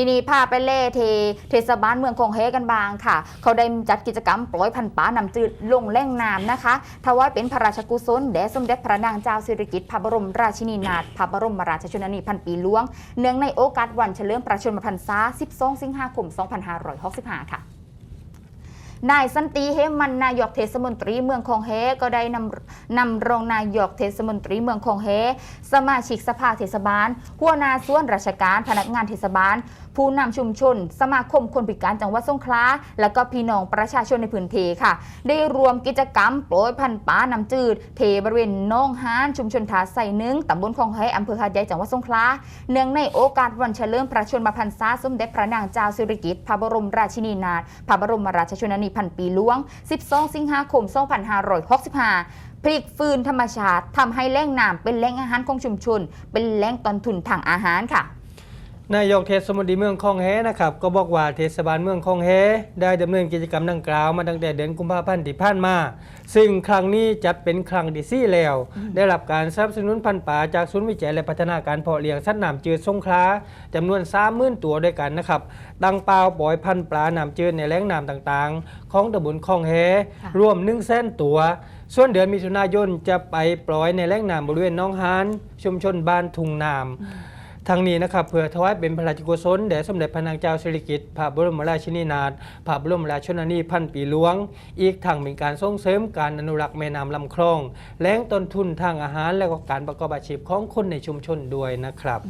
ทีนี้พาไปเล่เทเทศบาลเมืองคงเฮกันบางค่ะ เขาได้จัดกิจกรรมปล่อยพันป่านำจืดลงแล่งน้ำนะคะถวายเป็นพระราชกุศลแด่สมเด็จพระนางเจ้าสิริกิติ์พระบรมราชินีนาถพระบรมราชชนนีพันปีหลวง เนื่องในโอกาสวันเฉลิมพระชนมพรรษา 12 สิงหาคม 2565 ค่ะ นายสันติเฮมันนายกเทศมนตรีเมืองคงเฮก็ได้นำนำรองนายกเทศมนตรีเมืองคงเฮสมาชิกสภาเทศบาลหัวหน้าส่วนราชการพนักงานเทศบาล ผู้นำชุมชน สมาคมคนพิการจังหวัดสงขลาและก็พี่น้องประชาชนในพื้นที่ค่ะ ได้รวมกิจกรรมโปรยพันป่าน้ำจืดเทบริเวณน้องฮานชุมชนทาใส่นึ่งตำบลคลองเฮอำเภอหาดใหญ่จังหวัดสงขลาเนื่องในโอกาสวันเฉลิมพระชนมพรรษาสมเด็จพระนางเจ้าสิริกิติ์พระบรมราชินีนาถพระบรมราชชนนีพันปีล้วง 12 สิงหาคม 2565พลิกฟื้นธรรมชาติทำให้แหล่งน้ำเป็นแหล่งอาหารของชุมชน เป็นแหล่งต้นทุนทางอาหารค่ะ นายกเทศมนตรีเมืองคลองแฮนะครับก็บอกว่าเทศบาลเมืองคลองแฮได้ดำเนินกิจกรรมดังกล่าวมาตั้งแต่เดือนกุมภาพันธ์ที่ผ่านมา ซึ่งครั้งนี้จัดเป็นครั้งที่สี่แล้ว ได้รับการสนับสนุนพันธุ์ป่าจากศูนย์วิจัยและพัฒนาการเพาะเลี้ยงสัตว์น้ำจืดสงขลาจำนวน30,000ตัวด้วยกันนะครับตั้งเป้าปล่อยพันธุ์ปลาน้ำจืดในแหล่งน้ำต่างๆ ของตำบลคลองแฮค่ะรวม1 0 0 0 0แสนตัวส่วนเดือนมิถุนายนจะไปปล่อยในแหล่งน้ำบริเวณหน้องฮานชุมชนบ้านทุงนาม ทางนี้นะครับเพื่อถวายเป็นพระราชกุศลแด่สมเด็จพระนางเจ้าสิริกิติ์พระบรมราชินีนาถพระบรมราชชนนีพันปีหลวง อีกทางเป็นการส่งเสริมการอนุรักษ์แม่น้ำลำคลอง แหล่งต้นทุนทางอาหารและก็การประกอบอาชีพของคนในชุมชนด้วยนะครับ